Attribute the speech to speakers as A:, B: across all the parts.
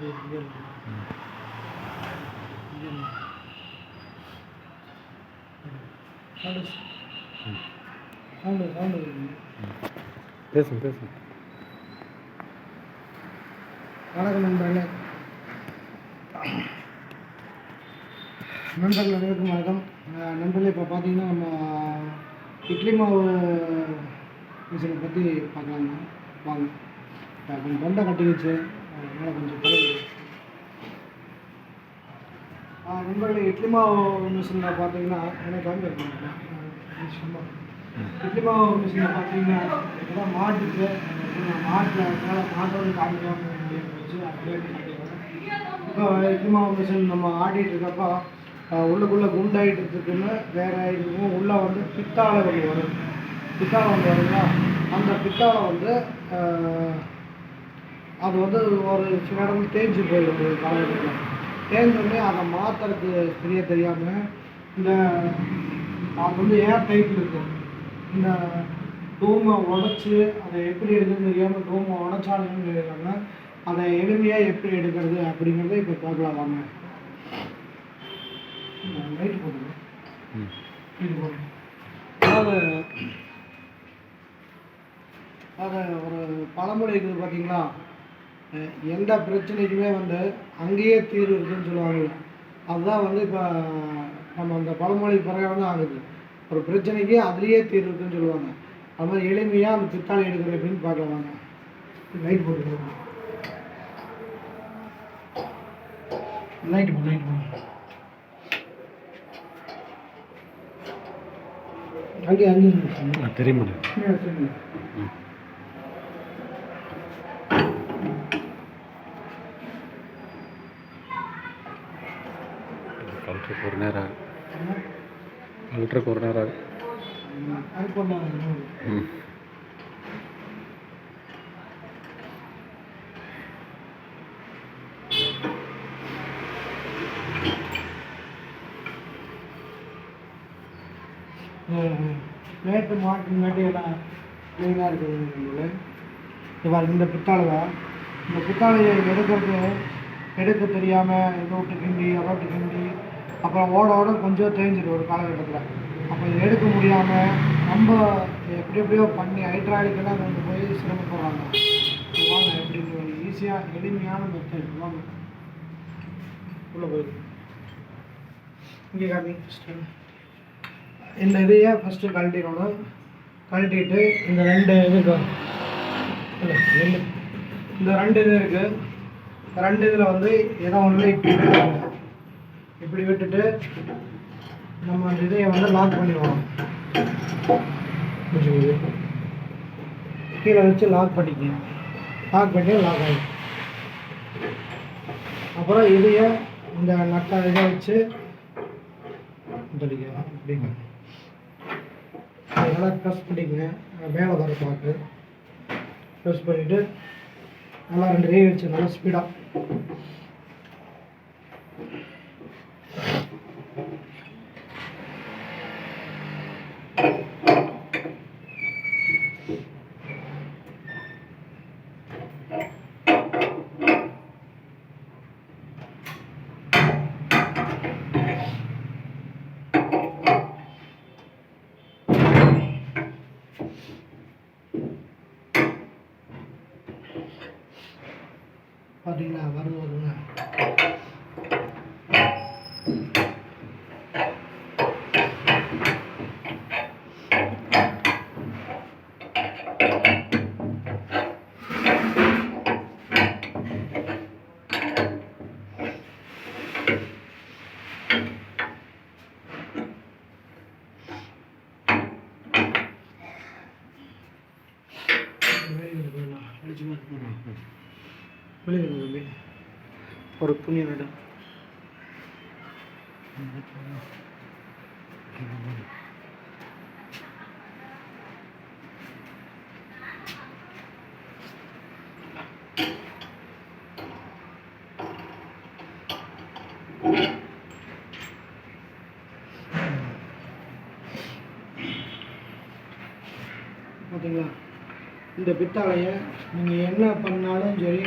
A: பேசுங்க பேசுங்க.
B: வணக்கம் நண்பர்களே. நண்பர்கள் அனைவருக்கும் வணக்கம். நண்பர்களே இப்போ பார்த்தீங்கன்னா நம்ம இட்லி மாவு மிஷினை பற்றி பார்க்கலாங்க வாங்க. இப்போ கொஞ்சம் தொண்டை கட்டிக்கிச்சு இன்னும் கொஞ்சம் குறையுது. நண்பர்களே இட்லி மாவு மிஷினில் பார்த்தீங்கன்னா எனக்கு வந்து சும்மா. இட்லி மாவு மிஷினில் பார்த்தீங்கன்னா இதெல்லாம் மாட்டுக்கு மாட்டில் மேலே மாட்டோட காமிக்காம வச்சு அப்படியே இப்போ இட்லி மாவு மிஷின் நம்ம ஆடிட்டு இருக்கப்போ உள்ளுக்குள்ளே குண்டாயிட்டு இருக்குன்னு வேற இதுவும் உள்ளே வந்து பித்தாழை ஒன்று வரும். பித்தாழை ஒன்று வருங்களா அந்த பித்தாழை வந்து அது வந்து ஒரு சில இடம் தேஞ்சு போயிடும் ஒரு காலகட்டத்தில் தேஞ்சோடனே அதை மாற்றுறதுக்கு தெரிய தெரியாமல் இந்த அது வந்து ஏர் டைப்பில் இருக்கும் இந்த டூமை உடச்சி அதை எப்படி எடுக்குதுன்னு தெரியாமல் டூமை உடச்சாலுன்னு தெரியாம அதை எளிமையாக எப்படி எடுக்கிறது அப்படிங்கிறத இப்போ பார்க்கலாம் வாங்க. லைட் போடுங்க.
A: ம்.
B: இது போடுங்க. அதாவது அது ஒரு பழமொழி இருக்குது பார்த்தீங்களா எந்த பிரச்சனைக்குமே வந்து அங்கேயே தீர்வு இருக்குன்னு சொல்லுவாங்க. அதுதான் வந்து இப்போ நம்ம அந்த பழமொழி பிரகாரம் தான் ஆகுது. ஒரு பிரச்சனைக்கு அதுலேயே தீர்வு இருக்குன்னு சொல்லுவாங்க. அது மாதிரி எளிமையாக அந்த பித்தாளை எடுக்கிறது எப்படின்னு பார்க்கலாம் லைட் போட்டுக்கலாம் லைட் போடு லைட் போடு. அங்கே அங்கே இருக்கு.
A: ஆ ஒரு நேரம். ஆகும் கலெக்டருக்கு ஒரு நேரம். ஆகும்
B: ம், அது பண்ணாங்க நேற்று மாட்டு மேட்டு எல்லாம் க்ளீனாக இருக்குது இவர் இந்த பித்தாளை தான் இந்த பித்தாளையை எடுக்கிறது எடுக்க தெரியாமல் இதை விட்டு கிண்டி அதை விட்டு கிண்டி அப்புறம் ஓட ஓட கொஞ்சம் தேஞ்சிடும் ஒரு காலகட்டத்தில். அப்போ இதை எடுக்க முடியாமல் நம்ம எப்படி எப்படியோ பண்ணி ஹைட்ராலிக்கெல்லாம் கொண்டு போய் சிரமப்படுறாங்க. இது வாங்க எப்படின்னு ஒரு ஈஸியாக எளிமையான மெத்தட் வாங்க. உள்ளே போயிருக்கு இங்கே காமி. ஃபஸ்ட்டு இந்த இதையே ஃபஸ்ட்டு கழட்டிடணும். கழட்டிட்டு இந்த ரெண்டு இது இல்ல, இந்த ரெண்டு இது இருக்குது ரெண்டு இதில் வந்து ஏதோ ஒன்று இப்படி விட்டுட்டு நம்ம அந்த இதையை வந்து லாக் பண்ணிடுவோம். புரிஞ்சுக்குது கீழே வச்சு லாக் பண்ணிக்க. லாக் பண்ணி லாக் ஆகிடும் அப்புறம் இதையே இந்த நட்டை இதை வச்சு அப்படிங்க. நல்லா ப்ரெஸ் பண்ணிக்கங்க. மேலே வர பார்த்து ப்ரெஸ் பண்ணிவிட்டு நல்லா ரெண்டு ரே வச்சு நல்லா ஸ்பீடாக பார்த்தீங்களா வருது வருங்க வெளியே தம்பி. ஒரு புண்ணிய நடம் பார்த்தீங்களா இந்த பித்தாலையை நீங்கள் என்ன பண்ணாலும் சரி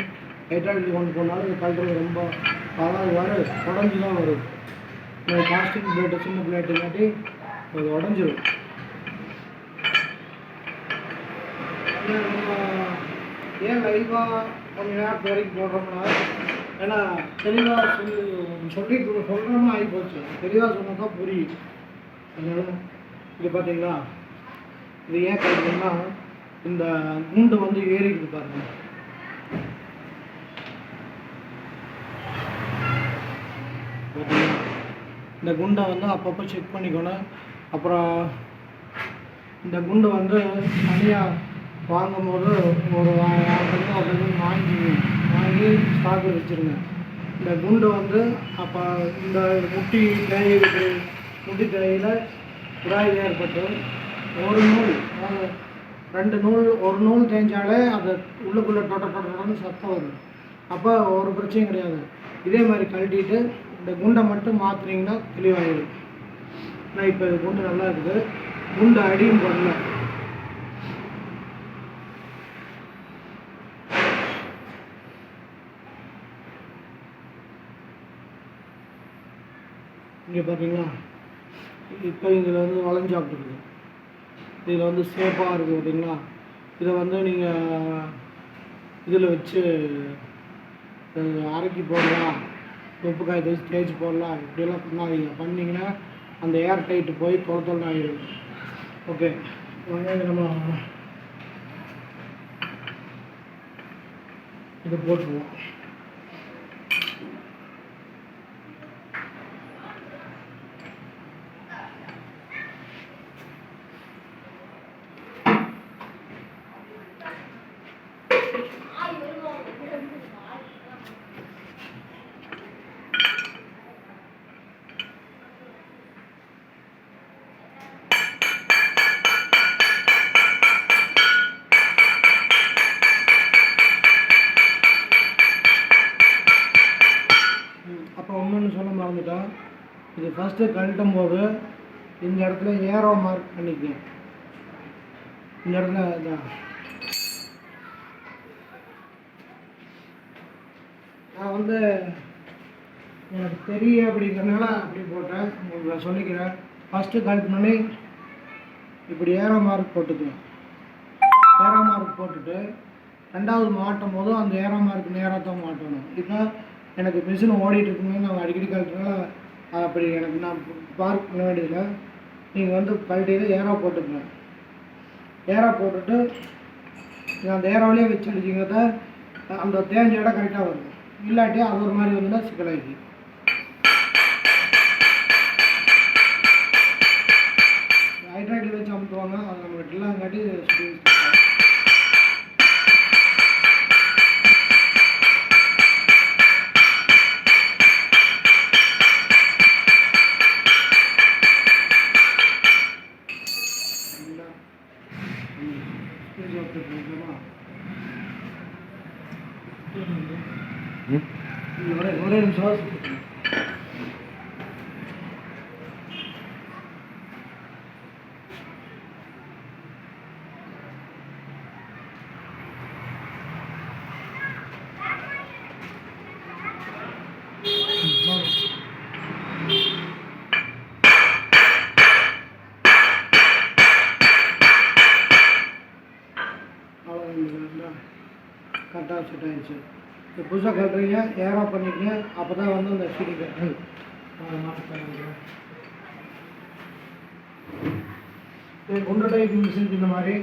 B: ஹைட்ராலிக் கொண்டு போனாலும் இந்த கழட்டுறது ரொம்ப அதாவது வரும் உடஞ்சி தான் வரும் காஸ்டிங் பிளேட்டு சின்ன பிளேட்டு இல்லாட்டி அது உடஞ்சிரும். நம்ம ஏன் லைவாக கொஞ்ச நேரத்து வரைக்கும் போடுறோம்னா ஏன்னா தெளிவாக சொல்லி சொல்லி சொல்கிறோம்னா ஆகி போச்சு. தெளிவாக சொன்னால் தான் புரியும் அதனால் இது பார்த்தீங்களா இது ஏன் கேட்குறோம்னா இந்த குண்டு வந்து ஏறிக்குது பாருங்கள் பார்த்தீங்களா இந்த குண்டை வந்து அப்பப்போ செக் பண்ணிக்கணும். அப்புறம் இந்த குண்டு வந்து தனியாக வாங்கும்போது ஒரு யாருக்கும் அப்படி வாங்கி வாங்கி ஸ்டாக் வச்சுருங்க. இந்த குண்டு வந்து அப்போ இந்த முட்டி தேய்க்கு முட்டி தேயில உராய் ஏற்பட்டு ஒரு நூல் ரெண்டு நூல் ஒரு நூல் தேய்ஞ்சாலே அது உள்ளுக்குள்ளே டொட்ட டொட்ட டொட்டன்னு சத்தம் வரும். அப்போ ஒரு பிரச்சனையும் கிடையாது. இதே மாதிரி கழட்டிட்டு இந்த குண்டை மட்டும் மாற்றுனீங்கன்னா தெளிவாயிடும். நான் இப்போ இது குண்டு நல்லா இருக்குது. குண்டு அடியும் பண்ணல இங்கே பார்த்தீங்களா இப்போ இதில் வந்து வளைஞ்சாப்பிட்டுருக்குது இதில் வந்து சேஃபாக இருக்குது பார்த்தீங்களா இதை வந்து நீங்கள் இதில் வச்சு அரைக்கி போடலாம். உப்பு காய் தேய்ச்சி தேய்ச்சி போடலாம் இப்படியெல்லாம் பண்ணாதீங்க. பண்ணிங்கன்னா அந்த ஏர் டைட்டு போய் தொலை தொலை ஆகிடும் ஓகே நம்ம இதை போட்டுருவோம். அப்போ ஒன்று சொல்ல மறந்துட்டோம் இது ஃபஸ்ட்டு கழட்டும் போது இந்த இடத்துல ஏரோ மார்க் பண்ணிக்கங்க இந்த இடத்துல நான் வந்து எனக்கு தெரியும் அப்படிங்கிறனால அப்படி போட்டேன். உங்களுக்கு நான் சொல்லிக்கிறேன். ஃபஸ்ட்டு கழட்டினோடனே இப்படி ஏரோ மார்க் போட்டுக்குவேன் ஏரோ மார்க் போட்டுட்டு ரெண்டாவது மாட்டும் போதும் அந்த ஏரோ மார்க் நேராக தான் மாட்டணும். இப்போ எனக்கு மிஷின் ஓடிட்டு இருக்கும்போது நான் அடிக்கடி கழட்டுறதுனால அப்படி எனக்கு நான் பார்க் பண்ண வேண்டியதில்லை. நீங்கள் வந்து கழட்டியில் ஏரோ போட்டுக்கங்க. ஏரோ போட்டுட்டு நீங்கள் அந்த ஏரோவிலே வச்சு அடிச்சிங்கிறத அந்த தேஞ்ச இடம் கரெக்டாக வரும் இல்லாட்டி அது ஒரு மாதிரி வந்துன்னா சிக்கலாகி ஹைட்ராய்டில் வச்சு அமுத்துவாங்க. அது நம்மகிட்ட இல்லாங்காட்டி ஒரே ஒரே நிமிஷம் கரெக்டாக செட் ஆகிடுச்சு இப்போ புதுசாக கட்டுறீங்க ஏரோ பண்ணிக்கங்க அப்போ தான் வந்து அந்த சீடி கட்டு குண்டு டைப் மிஷின் இந்த மாதிரி.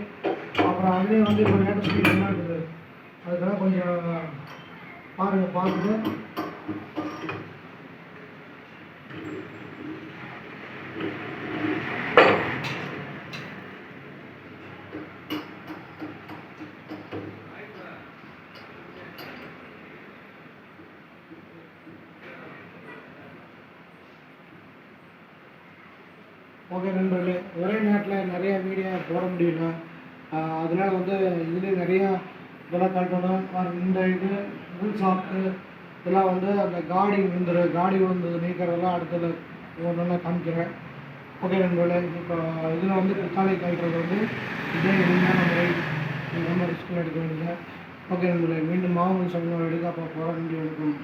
B: அப்புறம் அதுலேயும் வந்து இப்போ லேட்டஸ்ட் ஸ்பீடெல்லாம் இருக்குது. அதுக்கெல்லாம் கொஞ்சம் பாருங்கள் பார்த்துட்டு ஓகே நண்பர்களே ஒரே நேரத்தில் நிறைய வீடியோ போட முடியல அதனால் வந்து இதுலேயே நிறையா இதெல்லாம் கட்டணும். இந்த இது புல் சாப்பிட்டு இதெல்லாம் வந்து அந்த காடி விழுந்துரு காடி விழுந்தது நீக்கிறதெல்லாம் அடுத்தது ஒன்றா காமிக்கிறேன். ஓகே நண்பர்களே இப்போ இதில் வந்து பித்தாளை கட்டுறது வந்து இதே எளிமையான முறை நம்ம ரொம்ப எடுக்க வேண்டியது ஓகே நண்பர்களே மீண்டும் மாவு சமையல் எடுக்க போகிறோம் நன்றி வணக்கம்.